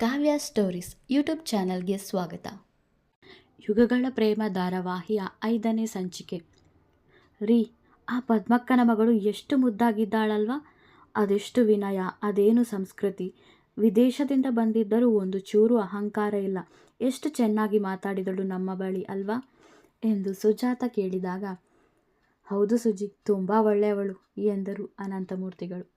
ಕಾವ್ಯ stories YouTube ಚಾನಲ್ಗೆ ಸ್ವಾಗತ. ಯುಗಗಳ ಪ್ರೇಮ ಧಾರಾವಾಹಿಯ ಐದನೇ ಸಂಚಿಕೆ. ರೀ, ಆ ಪದ್ಮಕ್ಕನ ಮಗಳು ಎಷ್ಟು ಮುದ್ದಾಗಿದ್ದಾಳಲ್ವಾ? ಅದೆಷ್ಟು ವಿನಯ, ಅದೇನು ಸಂಸ್ಕೃತಿ? ವಿದೇಶದಿಂದ ಬಂದಿದ್ದರೂ ಒಂದು ಚೂರು ಅಹಂಕಾರ ಇಲ್ಲ. ಎಷ್ಟು ಚೆನ್ನಾಗಿ ಮಾತಾಡಿದಳು ನಮ್ಮ ಬಳಿ ಅಲ್ವಾ? ಎಂದು ಸುಜಾತ ಕೇಳಿದಾಗ, ಹೌದು ಸುಜಿ, ತುಂಬ ಒಳ್ಳೆಯವಳು, ಎಂದರು ಅನಂತಮೂರ್ತಿಗಳು.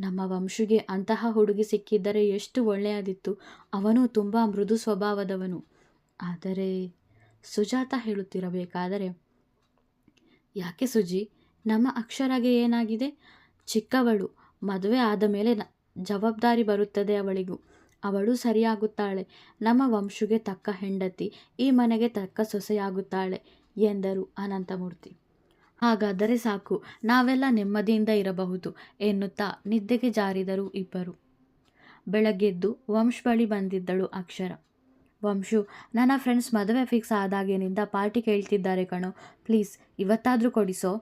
ನಮ್ಮ ವಂಶುಗೆ ಅಂತಹ ಹುಡುಗಿ ಸಿಕ್ಕಿದ್ದರೆ ಎಷ್ಟು ಒಳ್ಳೆಯದಿತ್ತು. ಅವನು ತುಂಬ ಮೃದು ಸ್ವಭಾವದವನು. ಆದರೆ ಸುಜಾತ ಹೇಳುತ್ತಿರಬೇಕಾದರೆ, ಯಾಕೆ ಸುಜಿ, ನಮ್ಮ ಅಕ್ಷರಗೆ ಏನಾಗಿದೆ? ಚಿಕ್ಕವಳು, ಮದುವೆ ಆದ ಮೇಲೆ ಜವಾಬ್ದಾರಿ ಬರುತ್ತದೆ ಅವಳಿಗೂ. ಅವಳು ಸರಿಯಾಗುತ್ತಾಳೆ. ನಮ್ಮ ವಂಶುಗೆ ತಕ್ಕ ಹೆಂಡತಿ, ಈ ಮನೆಗೆ ತಕ್ಕ ಸೊಸೆಯಾಗುತ್ತಾಳೆ, ಎಂದರು ಅನಂತಮೂರ್ತಿ. ಹಾಗಾದರೆ ಸಾಕು, ನಾವೆಲ್ಲ ನೆಮ್ಮದಿಯಿಂದ ಇರಬಹುದು ಎನ್ನುತ್ತಾ ನಿದ್ದೆಗೆ ಜಾರಿದರು ಇಬ್ಬರು. ಬೆಳಗ್ಗೆದ್ದು ವಂಶ್ ಬಳಿ ಬಂದಿದ್ದಳು ಅಕ್ಷರ. ವಂಶು, ನನ್ನ ಫ್ರೆಂಡ್ಸ್ ಮದುವೆ ಫಿಕ್ಸ್ ಆದಾಗಿನಿಂದ ಪಾರ್ಟಿ ಕೇಳ್ತಿದ್ದಾರೆ ಕಣೋ, ಪ್ಲೀಸ್ ಇವತ್ತಾದರೂ ಕೊಡಿಸೋ.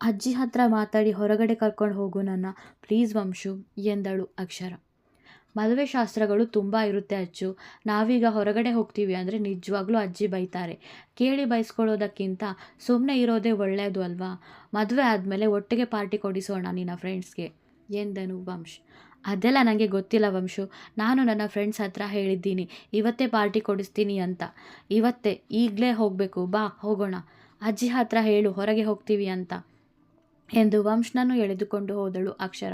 ಅಜ್ಜಿ ಹತ್ರ ಮಾತಾಡಿ ಹೊರಗಡೆ ಕರ್ಕೊಂಡು ಹೋಗು ನನ್ನ, ಪ್ಲೀಸ್ ವಂಶು, ಎಂದಳು ಅಕ್ಷರ. ಮದುವೆ ಶಾಸ್ತ್ರಗಳು ತುಂಬ ಇರುತ್ತೆ ಅಚ್ಚು. ನಾವೀಗ ಹೊರಗಡೆ ಹೋಗ್ತೀವಿ ಅಂದರೆ ನಿಜವಾಗ್ಲೂ ಅಜ್ಜಿ ಬೈತಾರೆ. ಕೇಳಿ ಬೈಸ್ಕೊಳ್ಳೋದಕ್ಕಿಂತ ಸುಮ್ಮನೆ ಇರೋದೇ ಒಳ್ಳೆಯದು ಅಲ್ವಾ? ಮದುವೆ ಆದಮೇಲೆ ಒಟ್ಟಿಗೆ ಪಾರ್ಟಿ ಕೊಡಿಸೋಣ ನಿನ್ನ ಫ್ರೆಂಡ್ಸ್ಗೆ, ಎಂದನು ವಂಶ್. ಅದೆಲ್ಲ ನನಗೆ ಗೊತ್ತಿಲ್ಲ ವಂಶು. ನಾನು ನನ್ನ ಫ್ರೆಂಡ್ಸ್ ಹತ್ರ ಹೇಳಿದ್ದೀನಿ, ಇವತ್ತೇ ಪಾರ್ಟಿ ಕೊಡಿಸ್ತೀನಿ ಅಂತ. ಇವತ್ತೇ ಈಗಲೇ ಹೋಗಬೇಕು. ಬಾ, ಹೋಗೋಣ. ಅಜ್ಜಿ ಹತ್ರ ಹೇಳು, ಹೊರಗೆ ಹೋಗ್ತೀವಿ ಅಂತ. ಎಂದು ವಂಶನನ್ನು ಎಳೆದುಕೊಂಡು ಹೋದಳು ಅಕ್ಷರ.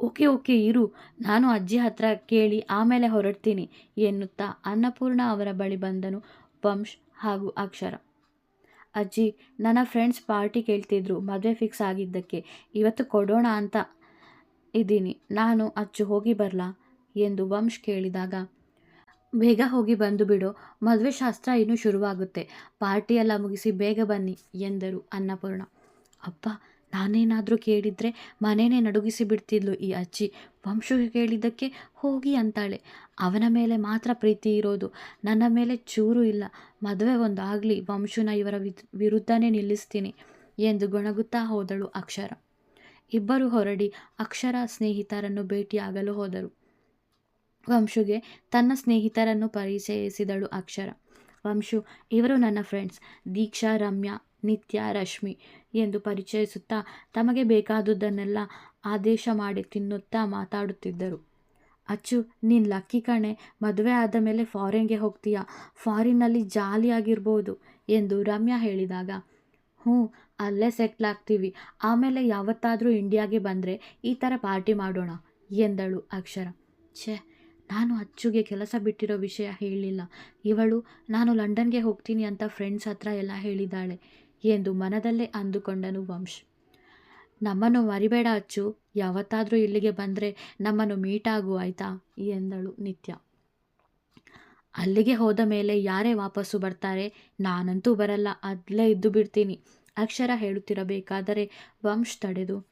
ಓಕೆ ಓಕೆ, ಇರು. ನಾನು ಅಜ್ಜಿ ಹತ್ರ ಕೇಳಿ ಆಮೇಲೆ ಹೊರಡ್ತೀನಿ, ಎನ್ನುತ್ತಾ ಅನ್ನಪೂರ್ಣ ಅವರ ಬಳಿ ಬಂದನು ವಂಶ್ ಹಾಗೂ ಅಕ್ಷರ. ಅಜ್ಜಿ, ನನ್ನ ಫ್ರೆಂಡ್ಸ್ ಪಾರ್ಟಿ ಕೇಳ್ತಿದ್ರು, ಮದುವೆ ಫಿಕ್ಸ್ ಆಗಿದ್ದಕ್ಕೆ. ಇವತ್ತು ಕೊಡೋಣ ಅಂತ ಇದ್ದೀನಿ. ನಾನು ಅಚ್ಚು, ಹೋಗಿ ಬರಲಾ? ಎಂದು ವಂಶ್ ಕೇಳಿದಾಗ, ಬೇಗ ಹೋಗಿ ಬಂದು ಬಿಡು. ಮದುವೆ ಶಾಸ್ತ್ರ ಇನ್ನೂ ಶುರುವಾಗುತ್ತೆ. ಪಾರ್ಟಿಯೆಲ್ಲ ಮುಗಿಸಿ ಬೇಗ ಬನ್ನಿ, ಎಂದರು ಅನ್ನಪೂರ್ಣ. ಅಪ್ಪ ನಾನೇನಾದರೂ ಕೇಳಿದರೆ ಮನೇನೇ ನಡುಗಿಸಿ ಬಿಡ್ತಿದ್ಲು ಈ ಅಜ್ಜಿ. ವಂಶುಗೆ ಕೇಳಿದ್ದಕ್ಕೆ ಹೋಗಿ ಅಂತಾಳೆ. ಅವನ ಮೇಲೆ ಮಾತ್ರ ಪ್ರೀತಿ ಇರೋದು. ನನ್ನ ಮೇಲೆ ಚೂರು ಇಲ್ಲ. ಮದುವೆ ಒಂದು ಆಗಲಿ, ವಂಶುನ ಇವರ ವಿರುದ್ಧನೇ ನಿಲ್ಲಿಸ್ತೀನಿ ಎಂದು ಗೊಣಗುತ್ತಾ ಹೋದಳು ಅಕ್ಷರ. ಇಬ್ಬರು ಹೊರಡಿ ಅಕ್ಷರ ಸ್ನೇಹಿತರನ್ನು ಭೇಟಿಯಾಗಲು ಹೋದರು. ವಂಶುಗೆ ತನ್ನ ಸ್ನೇಹಿತರನ್ನು ಪರಿಚಯಿಸಿದಳು ಅಕ್ಷರ. ವಂಶು, ಇವರು ನನ್ನ ಫ್ರೆಂಡ್ಸ್ ದೀಕ್ಷಾ, ರಮ್ಯಾ ನಿತ್ಯ ರಶ್ಮಿ ಎಂದು ಪರಿಚಯಿಸುತ್ತಾ ತಮಗೆ ಬೇಕಾದುದನ್ನೆಲ್ಲ ಆದೇಶ ಮಾಡಿ ತಿನ್ನುತ್ತಾ ಮಾತಾಡುತ್ತಿದ್ದರು. ಅಚ್ಚು, ನೀನು ಲಕ್ಕಿ ಕಣೆ, ಮದುವೆ ಆದ ಮೇಲೆ ಫಾರಿನ್ಗೆ ಹೋಗ್ತೀಯಾ? ಫಾರಿನ್ನಲ್ಲಿ ಜಾಲಿಯಾಗಿರ್ಬೋದು ಎಂದು ರಮ್ಯಾ ಹೇಳಿದಾಗ, ಹ್ಞೂ, ಅಲ್ಲೇ ಸೆಟ್ಲ್ ಆಗ್ತೀವಿ. ಆಮೇಲೆ ಯಾವತ್ತಾದರೂ ಇಂಡಿಯಾಗೆ ಬಂದರೆ ಈ ಥರ ಪಾರ್ಟಿ ಮಾಡೋಣ ಎಂದಳು ಅಕ್ಷರ. ಛೇ, ನಾನು ಅಚ್ಚುಗೆ ಕೆಲಸ ಬಿಟ್ಟಿರೋ ವಿಷಯ ಹೇಳಿಲ್ಲ. ಇವಳು, ನಾನು ಲಂಡನ್ಗೆ ಹೋಗ್ತೀನಿ ಅಂತ ಫ್ರೆಂಡ್ಸ್ ಹತ್ರ ಎಲ್ಲ ಹೇಳಿದ್ದಾಳೆ. ಎಂದು ಮನದಲ್ಲೇ ಅಂದುಕೊಂಡನು ವಂಶ್. ನಮ್ಮನ್ನು ಮರಿಬೇಡ ಅಚ್ಚು, ಯಾವತ್ತಾದರೂ ಇಲ್ಲಿಗೆ ಬಂದರೆ ನಮ್ಮನ್ನು ಮೀಟ್ ಆಗು ಆಯ್ತಾ? ಎಂದಳು ನಿತ್ಯ. ಅಲ್ಲಿಗೆ ಹೋದ ಮೇಲೆ ಯಾರೇ ವಾಪಸ್ಸು ಬರ್ತಾರೆ, ನಾನಂತೂ ಬರಲ್ಲ, ಅಲ್ಲೇ ಇದ್ದು ಬಿಡ್ತೀನಿ, ಅಕ್ಷರ ಹೇಳುತ್ತಿರಬೇಕಾದರೆ ವಂಶ್ ತಡೆದು.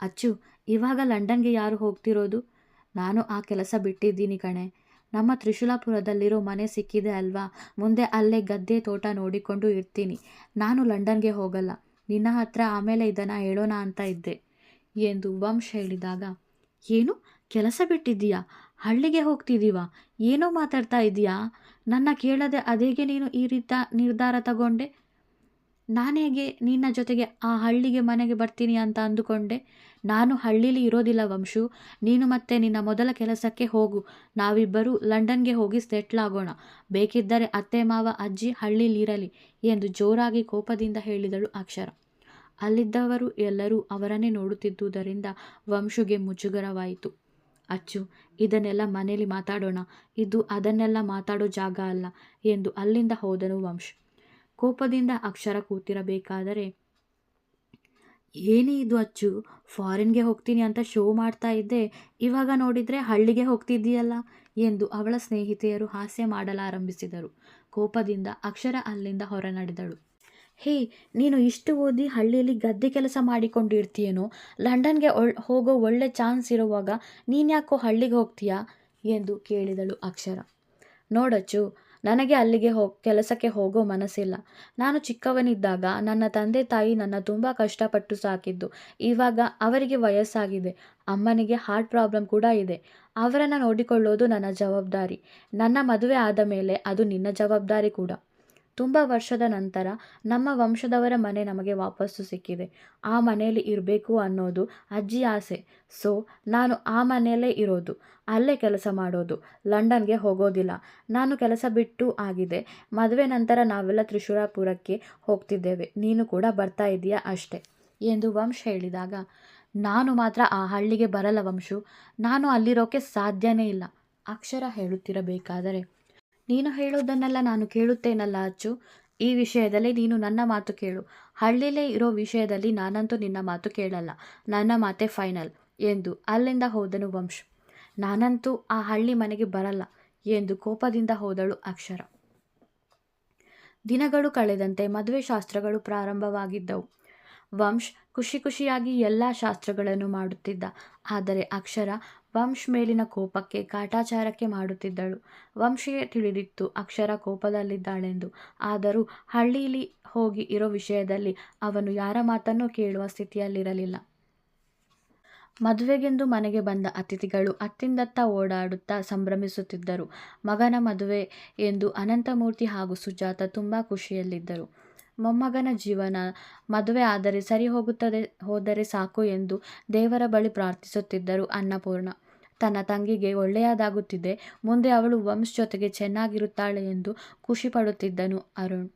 ಅಚ್ಚು, ಇವಾಗ ಲಂಡನ್ಗೆ ಯಾರು ಹೋಗ್ತಿರೋದು? ನಾನು ಆ ಕೆಲಸ ಬಿಟ್ಟಿದ್ದೀನಿ ಕಣೆ ನಮ್ಮ ತ್ರಿಶೂಲಾಪುರದಲ್ಲಿರೋ ಮನೆ ಸಿಕ್ಕಿದೆ ಅಲ್ವಾ? ಮುಂದೆ ಅಲ್ಲೇ ಗದ್ದೆ ತೋಟ ನೋಡಿಕೊಂಡು ಇರ್ತೀನಿ. ನಾನು ಲಂಡನ್ಗೆ ಹೋಗಲ್ಲ. ನಿನ್ನ ಹತ್ರ ಆಮೇಲೆ ಇದನ್ನು ಹೇಳೋಣ ಅಂತ ಇದ್ದೆ. ಎಂದು ವಂಶ ಹೇಳಿದಾಗ, ಏನು? ಕೆಲಸ ಬಿಟ್ಟಿದ್ದೀಯಾ? ಹಳ್ಳಿಗೆ ಹೋಗ್ತಿದ್ದೀವಾ? ಏನೋ ಮಾತಾಡ್ತಾ ಇದೀಯಾ? ನನ್ನ ಕೇಳದೆ ಅದೇಗೆ ನೀನು ಈ ರೀತಿ ನಿರ್ಧಾರ ತಗೊಂಡೆ? ನಾನೇಗೆ ನಿನ್ನ ಜೊತೆಗೆ ಆ ಹಳ್ಳಿಗೆ ಮನೆಗೆ ಬರ್ತೀನಿ ಅಂತ ಅಂದುಕೊಂಡೆ? ನಾನು ಹಳ್ಳೀಲಿ ಇರೋದಿಲ್ಲ ವಂಶು. ನೀನು ಮತ್ತೆ ನಿನ್ನ ಮೊದಲ ಕೆಲಸಕ್ಕೆ ಹೋಗು. ನಾವಿಬ್ಬರೂ ಲಂಡನ್ಗೆ ಹೋಗಿ ಸೆಟ್ಲ್ ಆಗೋಣ. ಬೇಕಿದ್ದರೆ ಅತ್ತೆ ಮಾವ, ಅಜ್ಜಿ ಹಳ್ಳಿಲಿರಲಿ ಎಂದು ಜೋರಾಗಿ ಕೋಪದಿಂದ ಹೇಳಿದಳು ಅಕ್ಷರ. ಅಲ್ಲಿದ್ದವರು ಎಲ್ಲರೂ ಅವರನ್ನೇ ನೋಡುತ್ತಿದ್ದುದರಿಂದ ವಂಶುಗೆ ಮುಜುಗರವಾಯಿತು. ಅಚ್ಚು, ಇದನ್ನೆಲ್ಲ ಮನೆಯಲ್ಲಿ ಮಾತಾಡೋಣ. ಇದು ಅದನ್ನೆಲ್ಲ ಮಾತಾಡೋ ಜಾಗ ಅಲ್ಲ ಎಂದು ಅಲ್ಲಿಂದ ಹೋದನು ವಂಶ್. ಕೋಪದಿಂದ ಅಕ್ಷರ ಕೂತಿರಬೇಕಾದರೆ ಏನೇ ಇದು ಅಚ್ಚು ಫಾರಿನ್ಗೆ ಹೋಗ್ತೀನಿ ಅಂತ ಶೋ ಮಾಡ್ತಾ ಇದ್ದೆ, ಇವಾಗ ನೋಡಿದರೆ ಹಳ್ಳಿಗೆ ಹೋಗ್ತಿದ್ದೀಯಲ್ಲ ಎಂದು ಅವಳ ಸ್ನೇಹಿತೆಯರು ಹಾಸ್ಯ ಮಾಡಲಾರಂಭಿಸಿದರು. ಕೋಪದಿಂದ ಅಕ್ಷರ ಅಲ್ಲಿಂದ ಹೊರ ನಡೆದಳು ಹೇ, ನೀನು ಇಷ್ಟು ಓದಿ ಹಳ್ಳಿಯಲ್ಲಿ ಗದ್ದೆ ಕೆಲಸ ಮಾಡಿಕೊಂಡು ಇರ್ತೀಯೇನೋ ಲಂಡನ್ಗೆ ಒಳ್, ಹೋಗೋ ಒಳ್ಳೆ ಚಾನ್ಸ್ ಇರುವಾಗ ನೀನ್ಯಾಕೋ ಹಳ್ಳಿಗೆ ಹೋಗ್ತೀಯಾ? ಎಂದು ಕೇಳಿದಳು ಅಕ್ಷರ. ನೋಡಚ್ಚು ನನಗೆ ಅಲ್ಲಿಗೆ ಹೋಗಿ, ಕೆಲಸಕ್ಕೆ ಹೋಗೋ ಮನಸ್ಸಿಲ್ಲ. ನಾನು ಚಿಕ್ಕವನಿದ್ದಾಗ ನನ್ನ ತಂದೆ ತಾಯಿ ನನ್ನ ತುಂಬ ಕಷ್ಟಪಟ್ಟು ಸಾಕಿದ್ದು. ಇವಾಗ ಅವರಿಗೆ ವಯಸ್ಸಾಗಿದೆ. ಅಮ್ಮನಿಗೆ ಹಾರ್ಟ್ ಪ್ರಾಬ್ಲಮ್ ಕೂಡ ಇದೆ. ಅವರನ್ನು ನೋಡಿಕೊಳ್ಳೋದು ನನ್ನ ಜವಾಬ್ದಾರಿ. ನನ್ನ ಮದುವೆ ಆದ ಮೇಲೆ ಅದು ನಿನ್ನ ಜವಾಬ್ದಾರಿ ಕೂಡ. ತುಂಬ ವರ್ಷದ ನಂತರ ನಮ್ಮ ವಂಶದವರ ಮನೆ ನಮಗೆ ವಾಪಸ್ಸು ಸಿಕ್ಕಿದೆ. ಆ ಮನೆಯಲ್ಲಿ ಇರಬೇಕು ಅನ್ನೋದು ಅಜ್ಜಿ ಆಸೆ. ಸೊ, ನಾನು ಆ ಮನೆಯಲ್ಲೇ ಇರೋದು, ಅಲ್ಲೇ ಕೆಲಸ ಮಾಡೋದು, ಲಂಡನ್ಗೆ ಹೋಗೋದಿಲ್ಲ. ನಾನು ಕೆಲಸ ಬಿಟ್ಟು ಆಗಿದೆ. ಮದುವೆ ನಂತರ ನಾವೆಲ್ಲ ತ್ರಿಶೂರಾಪುರಕ್ಕೆ ಹೋಗ್ತಿದ್ದೇವೆ. ನೀನು ಕೂಡ ಬರ್ತಾ ಇದೀಯಾ ಅಷ್ಟೆ ಎಂದು ವಂಶ ಹೇಳಿದಾಗ, ನಾನು ಮಾತ್ರ ಆ ಹಳ್ಳಿಗೆ ಬರಲ್ಲ ವಂಶು. ನಾನು ಅಲ್ಲಿರೋಕ್ಕೆ ಸಾಧ್ಯನೇ ಇಲ್ಲ. ಅಕ್ಷರ ಹೇಳುತ್ತಿರಬೇಕಾದರೆ ನೀನು ಹೇಳೋದನ್ನೆಲ್ಲ ನಾನು ಕೇಳುತ್ತೇನಲ್ಲ ಅಚ್ಚು? ಈ ವಿಷಯದಲ್ಲಿ ನೀನು ನನ್ನ ಮಾತು ಕೇಳು. ಹಳ್ಳಿಲೇ ಇರೋ ವಿಷಯದಲ್ಲಿ ನಾನಂತೂ ನಿನ್ನ ಮಾತು ಕೇಳಲ್ಲ. ನನ್ನ ಮಾತೆ ಫೈನಲ್ ಎಂದು ಅಲ್ಲಿಂದ ಹೋದನು ವಂಶ್. ನಾನಂತೂ ಆ ಹಳ್ಳಿ ಮನೆಗೆ ಬರಲ್ಲ ಎಂದು ಕೋಪದಿಂದ ಹೋದಳು ಅಕ್ಷರ. ದಿನಗಳು ಕಳೆದಂತೆ ಮದುವೆ ಶಾಸ್ತ್ರಗಳು ಪ್ರಾರಂಭವಾಗಿದ್ದವು. ವಂಶ್ ಖುಷಿ ಖುಷಿಯಾಗಿ ಎಲ್ಲ ಶಾಸ್ತ್ರಗಳನ್ನು ಮಾಡುತ್ತಿದ್ದ. ಆದರೆ ಅಕ್ಷರ ವಂಶ್ ಮೇಲಿನ ಕೋಪಕ್ಕೆ ಕಾಟಾಚಾರಕ್ಕೆ ಮಾಡುತ್ತಿದ್ದಳು. ವಂಶಿಗೆ ತಿಳಿದಿತ್ತು ಅಕ್ಷರ ಕೋಪದಲ್ಲಿದ್ದಾಳೆಂದು. ಆದರೂ ಹಳ್ಳೀಲಿ ಹೋಗಿ ಇರೋ ವಿಷಯದಲ್ಲಿ ಅವನು ಯಾರ ಮಾತನ್ನೂ ಕೇಳುವ ಸ್ಥಿತಿಯಲ್ಲಿರಲಿಲ್ಲ. ಮದುವೆಗೆಂದು ಮನೆಗೆ ಬಂದ ಅತಿಥಿಗಳು ಅತ್ತಿಂದತ್ತ ಓಡಾಡುತ್ತಾ ಸಂಭ್ರಮಿಸುತ್ತಿದ್ದರು. ಮಗನ ಮದುವೆ ಎಂದು ಅನಂತಮೂರ್ತಿ ಹಾಗೂ ಸುಜಾತ ತುಂಬ ಖುಷಿಯಲ್ಲಿದ್ದರು. ಮೊಮ್ಮಗನ ಜೀವನ ಮದುವೆ ಆದರೆ ಸರಿ ಹೋಗುತ್ತದೆ, ಹೋದರೆ ಸಾಕು ಎಂದು ದೇವರ ಬಳಿ ಪ್ರಾರ್ಥಿಸುತ್ತಿದ್ದರು ಅನ್ನಪೂರ್ಣ. ತನ್ನ ತಂಗಿಗೆ ಒಳ್ಳೆಯದಾಗುತ್ತಿದೆ, ಮುಂದೆ ಅವಳು ವಂಶ್ ಜೊತೆಗೆ ಚೆನ್ನಾಗಿರುತ್ತಾಳೆ ಎಂದು ಖುಷಿ ಪಡುತ್ತಿದ್ದನು ಅರುಣ್.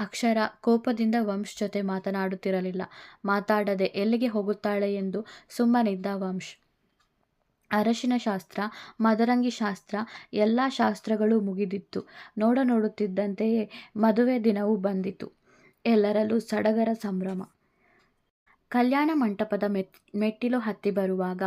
ಅಕ್ಷರ ಕೋಪದಿಂದ ವಂಶ್ ಜೊತೆ ಮಾತನಾಡುತ್ತಿರಲಿಲ್ಲ. ಮಾತಾಡದೆ ಎಲ್ಲಿಗೆ ಹೋಗುತ್ತಾಳೆ ಎಂದು ಸುಮ್ಮನಿದ್ದ ವಂಶ್. ಅರಶಿನ ಶಾಸ್ತ್ರ, ಮದರಂಗಿ ಶಾಸ್ತ್ರ, ಎಲ್ಲ ಶಾಸ್ತ್ರಗಳು ಮುಗಿದಿತ್ತು. ನೋಡ ನೋಡುತ್ತಿದ್ದಂತೆಯೇ ಮದುವೆ ದಿನವೂ ಬಂದಿತು. ಎಲ್ಲರಲ್ಲೂ ಸಡಗರ ಸಂಭ್ರಮ. ಕಲ್ಯಾಣ ಮಂಟಪದ ಮೆತ್ ಮೆಟ್ಟಿಲು ಹತ್ತಿ ಬರುವಾಗ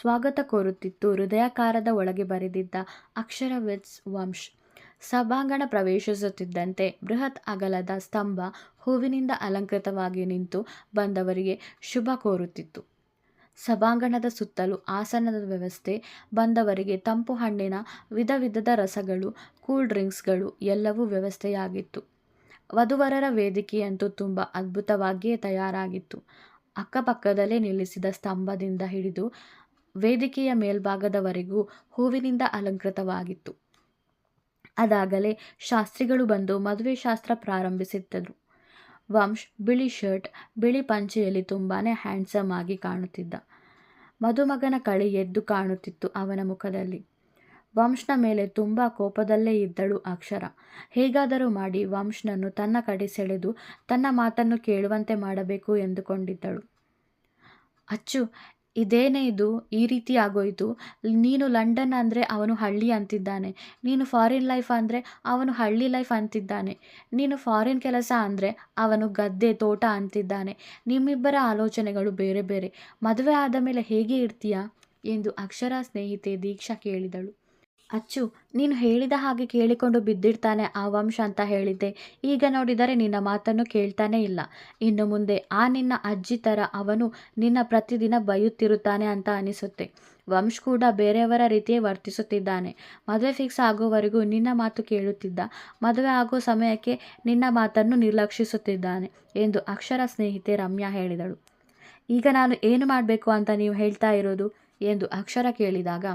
ಸ್ವಾಗತ ಕೋರುತ್ತಿತ್ತು ಹೃದಯಾಕಾರದ ಒಳಗೆ ಬರೆದಿದ್ದ ಅಕ್ಷರ ವಿಟ್ಸ್ ವಂಶ್. ಸಭಾಂಗಣ ಪ್ರವೇಶಿಸುತ್ತಿದ್ದಂತೆ ಬೃಹತ್ ಅಗಲದ ಸ್ತಂಭ ಹೂವಿನಿಂದ ಅಲಂಕೃತವಾಗಿ ನಿಂತು ಬಂದವರಿಗೆ ಶುಭ ಕೋರುತ್ತಿತ್ತು. ಸಭಾಂಗಣದ ಸುತ್ತಲೂ ಆಸನದ ವ್ಯವಸ್ಥೆ, ಬಂದವರಿಗೆ ತಂಪು ಹಣ್ಣಿನ ವಿಧ ವಿಧದ ರಸಗಳು, ಕೂಲ್ ಡ್ರಿಂಕ್ಸ್ಗಳು ಎಲ್ಲವೂ ವ್ಯವಸ್ಥೆಯಾಗಿತ್ತು. ವಧುವರರ ವೇದಿಕೆಯಂತೂ ತುಂಬ ಅದ್ಭುತವಾಗಿಯೇ ತಯಾರಾಗಿತ್ತು. ಅಕ್ಕಪಕ್ಕದಲ್ಲೇ ನಿಲ್ಲಿಸಿದ ಸ್ತಂಭದಿಂದ ಹಿಡಿದು ವೇದಿಕೆಯ ಮೇಲ್ಭಾಗದವರೆಗೂ ಹೂವಿನಿಂದ ಅಲಂಕೃತವಾಗಿತ್ತು. ಅದಾಗಲೇ ಶಾಸ್ತ್ರಿಗಳು ಬಂದು ಮದುವೆ ಶಾಸ್ತ್ರ ಪ್ರಾರಂಭಿಸಿದ್ದರು. ವಂಶ್ ಬಿಳಿ ಶರ್ಟ್, ಬಿಳಿ ಪಂಚೆಯಲ್ಲಿ ತುಂಬಾ ಹ್ಯಾಂಡ್ಸಮ್ ಆಗಿ ಕಾಣುತ್ತಿದ್ದ. ಮದುಮಗನ ಕಳೆ ಎದ್ದು ಕಾಣುತ್ತಿತ್ತು ಅವನ ಮುಖದಲ್ಲಿ. ವಂಶ್ನ ಮೇಲೆ ತುಂಬ ಕೋಪದಲ್ಲೇ ಇದ್ದಳು ಅಕ್ಷರ. ಹೇಗಾದರೂ ಮಾಡಿ ವಂಶ್ನನ್ನು ತನ್ನ ಕಡೆ ಸೆಳೆದು ತನ್ನ ಮಾತನ್ನು ಕೇಳುವಂತೆ ಮಾಡಬೇಕು ಎಂದುಕೊಂಡಿದ್ದಳು. ಅಚ್ಚು, ಇದೇನೇ ಇದು? ಈ ರೀತಿ ಆಗೋಯಿತು. ನೀನು ಲಂಡನ್ ಅಂದರೆ ಅವನು ಹಳ್ಳಿ ಅಂತಿದ್ದಾನೆ. ನೀನು ಫಾರಿನ್ ಲೈಫ್ ಅಂದರೆ ಅವನು ಹಳ್ಳಿ ಲೈಫ್ ಅಂತಿದ್ದಾನೆ. ನೀನು ಫಾರಿನ್ ಕೆಲಸ ಅಂದರೆ ಅವನು ಗದ್ದೆ, ತೋಟ ಅಂತಿದ್ದಾನೆ. ನಿಮ್ಮಿಬ್ಬರ ಆಲೋಚನೆಗಳು ಬೇರೆ ಬೇರೆ. ಮದುವೆ ಆದ ಮೇಲೆ ಹೇಗೆ ಇರ್ತೀಯಾ? ಎಂದು ಅಕ್ಷರ ಸ್ನೇಹಿತೆ ದೀಕ್ಷಾ ಕೇಳಿದಳು. ಅಚ್ಚು, ನೀನು ಹೇಳಿದ ಹಾಗೆ ಕೇಳಿಕೊಂಡು ಬಿದ್ದಿರ್ತಾನೆ ಆ ವಂಶ ಅಂತ ಹೇಳಿದ್ದೆ. ಈಗ ನೋಡಿದರೆ ನಿನ್ನ ಮಾತನ್ನು ಕೇಳ್ತಾನೇ ಇಲ್ಲ. ಇನ್ನು ಮುಂದೆ ಆ ನಿನ್ನ ಅಜ್ಜಿ ಥರ ಅವನು ನಿನ್ನ ಪ್ರತಿದಿನ ಬೈಯುತ್ತಿರುತ್ತಾನೆ ಅಂತ ಅನಿಸುತ್ತೆ. ವಂಶ್ ಕೂಡ ಬೇರೆಯವರ ರೀತಿಯೇ ವರ್ತಿಸುತ್ತಿದ್ದಾನೆ. ಮದುವೆ ಫಿಕ್ಸ್ ಆಗೋವರೆಗೂ ನಿನ್ನ ಮಾತು ಕೇಳುತ್ತಿದ್ದ. ಮದುವೆ ಆಗೋ ಸಮಯಕ್ಕೆ ನಿನ್ನ ಮಾತನ್ನು ನಿರ್ಲಕ್ಷಿಸುತ್ತಿದ್ದಾನೆ ಎಂದು ಅಕ್ಷರ ಸ್ನೇಹಿತೆ ರಮ್ಯಾ ಹೇಳಿದಳು. ಈಗ ನಾನು ಏನು ಮಾಡಬೇಕು ಅಂತ ನೀವು ಹೇಳ್ತಾ ಇರೋದು? ಎಂದು ಅಕ್ಷರ ಕೇಳಿದಾಗ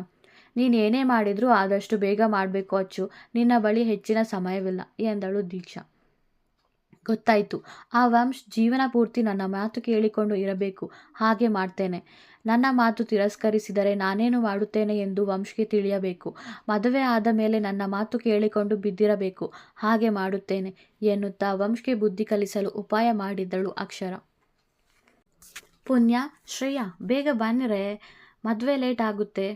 ನೀನು ಏನೇ ಮಾಡಿದರೂ ಆದಷ್ಟು ಬೇಗ ಮಾಡಬೇಕು ಅಚ್ಚು. ನಿನ್ನ ಬಳಿ ಹೆಚ್ಚಿನ ಸಮಯವಿಲ್ಲ, ಎಂದಳು ದೀಕ್ಷಾ. ಗೊತ್ತಾಯಿತು. ಆ ವಂಶ್ ಜೀವನ ಪೂರ್ತಿ ನನ್ನ ಮಾತು ಕೇಳಿಕೊಂಡು ಇರಬೇಕು. ಹಾಗೆ ಮಾಡ್ತೇನೆ. ನನ್ನ ಮಾತು ತಿರಸ್ಕರಿಸಿದರೆ ನಾನೇನು ಮಾಡುತ್ತೇನೆ ಎಂದು ವಂಶ್ಗೆ ತಿಳಿಯಬೇಕು. ಮದುವೆ ಆದ ಮೇಲೆ ನನ್ನ ಮಾತು ಕೇಳಿಕೊಂಡು ಬಿದ್ದಿರಬೇಕು. ಹಾಗೆ ಮಾಡುತ್ತೇನೆ, ಎನ್ನುತ್ತಾ ವಂಶ್ಗೆ ಬುದ್ಧಿ ಕಲಿಸಲು ಉಪಾಯ ಮಾಡಿದ್ದಳು ಅಕ್ಷರ. ಪುಣ್ಯ, ಶ್ರೇಯ, ಬೇಗ ಬನ್ನಿರೆ. ಮದುವೆ ಲೇಟ್ ಆಗುತ್ತೆ.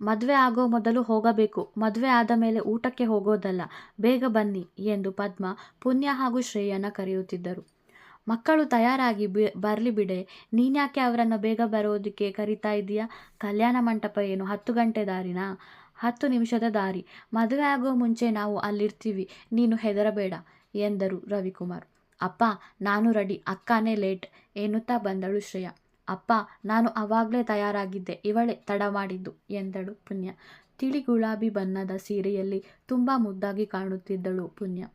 ಮದುವೆ ಆಗೋ ಮೊದಲು ಹೋಗಬೇಕು. ಮದುವೆ ಆದ ಮೇಲೆ ಊಟಕ್ಕೆ ಹೋಗೋದಲ್ಲ. ಬೇಗ ಬನ್ನಿ ಎಂದು ಪದ್ಮ ಪುಣ್ಯ ಹಾಗೂ ಶ್ರೇಯನ ಕರೆಯುತ್ತಿದ್ದರು. ಮಕ್ಕಳು ತಯಾರಾಗಿ ಬಿ, ಬರಲಿ ಬಿಡೆ. ನೀನ್ಯಾಕೆ ಅವರನ್ನು ಬೇಗ ಬರೋದಕ್ಕೆ ಕರಿತಾ ಇದೀಯಾ ಕಲ್ಯಾಣ ಮಂಟಪ ಏನು? ಹತ್ತು ಗಂಟೆ ದಾರಿನಾ? ಹತ್ತು ನಿಮಿಷದ ದಾರಿ. ಮದುವೆ ಆಗೋ ಮುಂಚೆ ನಾವು ಅಲ್ಲಿರ್ತೀವಿ. ನೀನು ಹೆದರಬೇಡ ಎಂದರು ರವಿಕುಮಾರ್. ಅಪ್ಪ, ನಾನು ರೆಡಿ. ಅಕ್ಕಾನೇ ಲೇಟ್ ಎನ್ನುತ್ತಾ ಬಂದಳು ಶ್ರೇಯ. ಅಪ್ಪ, ನಾನು ಆವಾಗಲೇ ತಯಾರಾಗಿದ್ದೆ, ಇವಳೇ ತಡ ಮಾಡಿದ್ದು, ಎಂದಳು ಪುಣ್ಯ. ತಿಳಿ ಗುಲಾಬಿ ಬಣ್ಣದ ಸೀರೆಯಲ್ಲಿ ತುಂಬ ಮುದ್ದಾಗಿ ಕಾಣುತ್ತಿದ್ದಳು ಪುಣ್ಯ.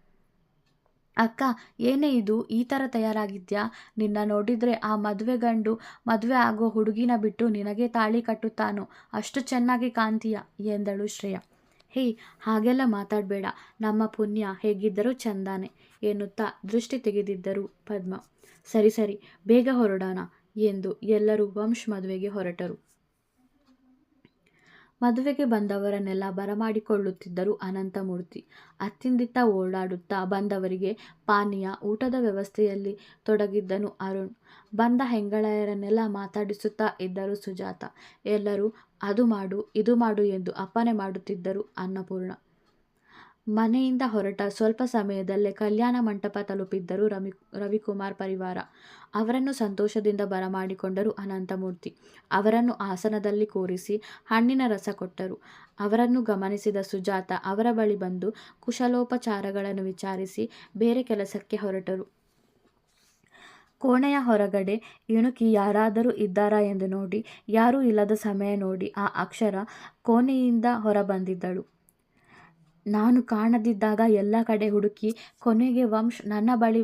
ಅಕ್ಕ, ಏನೇ ಇದು, ಈ ಥರ ತಯಾರಾಗಿದ್ಯಾ? ನಿನ್ನ ನೋಡಿದರೆ ಆ ಮದುವೆ ಗಂಡು ಮದುವೆ ಆಗೋ ಹುಡುಗಿನ ಬಿಟ್ಟು ನಿನಗೆ ತಾಳಿ ಕಟ್ಟುತ್ತಾನೋ? ಅಷ್ಟು ಚೆನ್ನಾಗಿ ಕಾಣ್ತೀಯ? ಎಂದಳು ಶ್ರೇಯ. ಹೇ, ಹಾಗೆಲ್ಲ ಮಾತಾಡಬೇಡ. ನಮ್ಮ ಪುಣ್ಯ ಹೇಗಿದ್ದರೂ ಚಂದಾನೆ, ಎನ್ನುತ್ತಾ ದೃಷ್ಟಿ ತೆಗೆದಿದ್ದರು ಪದ್ಮ. ಸರಿ ಸರಿ, ಬೇಗ ಹೊರಡೋಣ. ಎಂದು ಎಲ್ಲರೂ ವಂಶ್ ಮದುವೆಗೆ ಹೊರಟರು. ಮದುವೆಗೆ ಬಂದವರನ್ನೆಲ್ಲ ಬರಮಾಡಿಕೊಳ್ಳುತ್ತಿದ್ದರು ಅನಂತಮೂರ್ತಿ. ಅತ್ತಿಂದಿತ್ತ ಓಡಾಡುತ್ತಾ ಬಂದವರಿಗೆ ಪಾನೀಯ, ಊಟದ ವ್ಯವಸ್ಥೆಯಲ್ಲಿ ತೊಡಗಿದ್ದನು ಅರುಣ್. ಬಂದ ಹೆಂಗಳಯರನ್ನೆಲ್ಲ ಮಾತಾಡಿಸುತ್ತಾ ಇದ್ದರು ಸುಜಾತ. ಎಲ್ಲರೂ, ಅದು ಮಾಡು, ಇದು ಮಾಡು ಎಂದು ಅಪ್ಪಣೆ ಮಾಡುತ್ತಿದ್ದರು ಅನ್ನಪೂರ್ಣ. ಮನೆಯಿಂದ ಹೊರಟ ಸ್ವಲ್ಪ ಸಮಯದಲ್ಲೇ ಕಲ್ಯಾಣ ಮಂಟಪ ತಲುಪಿದ್ದರು ರವಿ ರವಿಕುಮಾರ್ ಪರಿವಾರ. ಅವರನ್ನು ಸಂತೋಷದಿಂದ ಬರಮಾಡಿಕೊಂಡರು ಅನಂತಮೂರ್ತಿ. ಅವರನ್ನು ಆಸನದಲ್ಲಿ ಕೂರಿಸಿ ಹಣ್ಣಿನ ರಸ ಕೊಟ್ಟರು. ಅವರನ್ನು ಗಮನಿಸಿದ ಸುಜಾತ ಅವರ ಬಳಿ ಬಂದು ಕುಶಲೋಪಚಾರಗಳನ್ನು ವಿಚಾರಿಸಿ ಬೇರೆ ಕೆಲಸಕ್ಕೆ ಹೊರಟರು. ಕೋಣೆಯ ಹೊರಗಡೆ ಇಣುಕಿ ಯಾರಾದರೂ ಇದ್ದಾರಾ ಎಂದು ನೋಡಿ, ಯಾರೂ ಇಲ್ಲದ ಸಮಯ ನೋಡಿ ಆ ಅಕ್ಷರ ಕೋಣೆಯಿಂದ ಹೊರಬಂದಿದ್ದಳು. ನಾನು ಕಾಣದಿದ್ದಾಗ ಎಲ್ಲ ಕಡೆ ಹುಡುಕಿ ಕೊನೆಗೆ ವಂಶ್ ನನ್ನ ಬಳಿ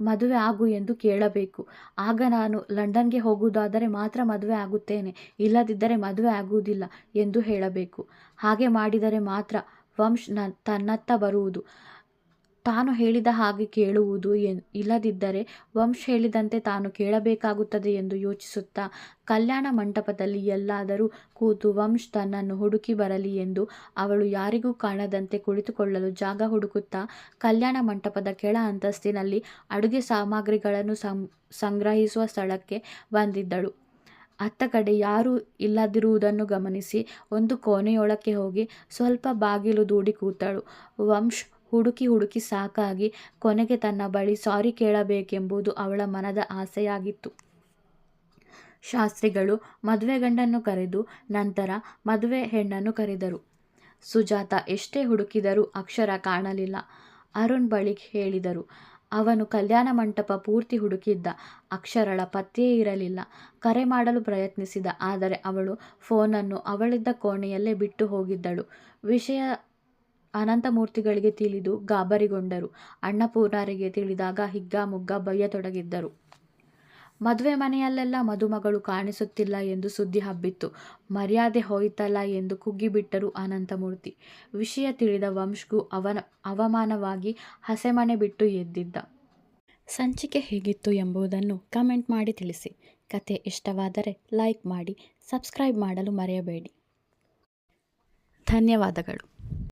ಮದುವೆ ಆಗು ಎಂದು ಕೇಳಬೇಕು. ಆಗ ನಾನು ಲಂಡನ್ಗೆ ಹೋಗುವುದಾದರೆ ಮಾತ್ರ ಮದುವೆ ಆಗುತ್ತೇನೆ, ಇಲ್ಲದಿದ್ದರೆ ಮದುವೆ ಆಗುವುದಿಲ್ಲ ಎಂದು ಹೇಳಬೇಕು. ಹಾಗೆ ಮಾಡಿದರೆ ಮಾತ್ರ ವಂಶ್ನ ತನ್ನತ್ತ ಬರುವುದು. ತಾನು ಹೇಳಿದ ಹಾಗೆ ಕೇಳುವುದು ಇಲ್ಲದಿದ್ದರೆ ವಂಶ್ ಹೇಳಿದಂತೆ ತಾನು ಕೇಳಬೇಕಾಗುತ್ತದೆ ಎಂದು ಯೋಚಿಸುತ್ತಾ ಕಲ್ಯಾಣ ಮಂಟಪದಲ್ಲಿ ಎಲ್ಲಾದರೂ ಕೂತು ವಂಶ್ ತನ್ನನ್ನು ಹುಡುಕಿ ಬರಲಿ ಎಂದು ಅವಳು ಯಾರಿಗೂ ಕಾಣದಂತೆ ಕುಳಿತುಕೊಳ್ಳಲು ಜಾಗ ಹುಡುಕುತ್ತಾ ಕಲ್ಯಾಣ ಮಂಟಪದ ಕೆಳ ಅಂತಸ್ತಿನಲ್ಲಿ ಅಡುಗೆ ಸಾಮಗ್ರಿಗಳನ್ನು ಸಂಗ್ರಹಿಸುವ ಸ್ಥಳಕ್ಕೆ ಬಂದಿದ್ದಳು. ಅತ್ತ ಕಡೆ ಯಾರೂ ಇಲ್ಲದಿರುವುದನ್ನು ಗಮನಿಸಿ ಒಂದು ಕೋಣೆಯೊಳಕ್ಕೆ ಹೋಗಿ ಸ್ವಲ್ಪ ಬಾಗಿಲು ದೂಡಿ ಕೂತಳು. ವಂಶ್ ಹುಡುಕಿ ಹುಡುಕಿ ಸಾಕಾಗಿ ಕೊನೆಗೆ ತನ್ನ ಬಳಿ ಸಾರಿ ಕೇಳಬೇಕೆಂಬುದು ಅವಳ ಮನದ ಆಸೆಯಾಗಿತ್ತು. ಶಾಸ್ತ್ರಿಗಳು ಮದುವೆ ಗಂಡನ್ನು ಕರೆದು ನಂತರ ಮದುವೆ ಹೆಣ್ಣನ್ನು ಕರೆದರು. ಸುಜಾತ ಎಷ್ಟೇ ಹುಡುಕಿದರೂ ಅಕ್ಷರ ಕಾಣಲಿಲ್ಲ. ಅರುಣ್ ಬಳಿ ಹೇಳಿದರು, ಅವನು ಕಲ್ಯಾಣ ಮಂಟಪ ಪೂರ್ತಿ ಹುಡುಕಿದ್ದ. ಅಕ್ಷರಳ ಪತ್ತೆಯೇ ಇರಲಿಲ್ಲ. ಕರೆ ಮಾಡಲು ಪ್ರಯತ್ನಿಸಿದ, ಆದರೆ ಅವಳು ಫೋನನ್ನು ಅವಳಿದ್ದ ಕೋಣೆಯಲ್ಲೇ ಬಿಟ್ಟು ಹೋಗಿದ್ದಳು. ವಿಷಯ ಅನಂತಮೂರ್ತಿಗಳಿಗೆ ತಿಳಿದು ಗಾಬರಿಗೊಂಡರು. ಅನ್ನಪೂರ್ಣರಿಗೆ ತಿಳಿದಾಗ ಹಿಗ್ಗಾಮುಗ್ಗ ಬಯ್ಯತೊಡಗಿದ್ದರು ಮದುವೆ ಮನೆಯಲ್ಲೆಲ್ಲ ಮದುಮಗಳು ಕಾಣಿಸುತ್ತಿಲ್ಲ ಎಂದು ಸುದ್ದಿ ಹಬ್ಬಿತ್ತು. ಮರ್ಯಾದೆ ಹೋಯಿತಲ್ಲ ಎಂದು ಕುಗ್ಗಿಬಿಟ್ಟರು ಅನಂತಮೂರ್ತಿ. ವಿಷಯ ತಿಳಿದ ವಂಶ್ಗೂ ಅವನ ಅವಮಾನವಾಗಿ ಹಸೆಮಣೆ ಬಿಟ್ಟು ಎದ್ದಿದ್ದ. ಸಂಚಿಕೆ ಹೇಗಿತ್ತು ಎಂಬುದನ್ನು ಕಮೆಂಟ್ ಮಾಡಿ ತಿಳಿಸಿ. ಕತೆ ಇಷ್ಟವಾದರೆ ಲೈಕ್ ಮಾಡಿ, ಸಬ್ಸ್ಕ್ರೈಬ್ ಮಾಡಲು ಮರೆಯಬೇಡಿ. ಧನ್ಯವಾದಗಳು.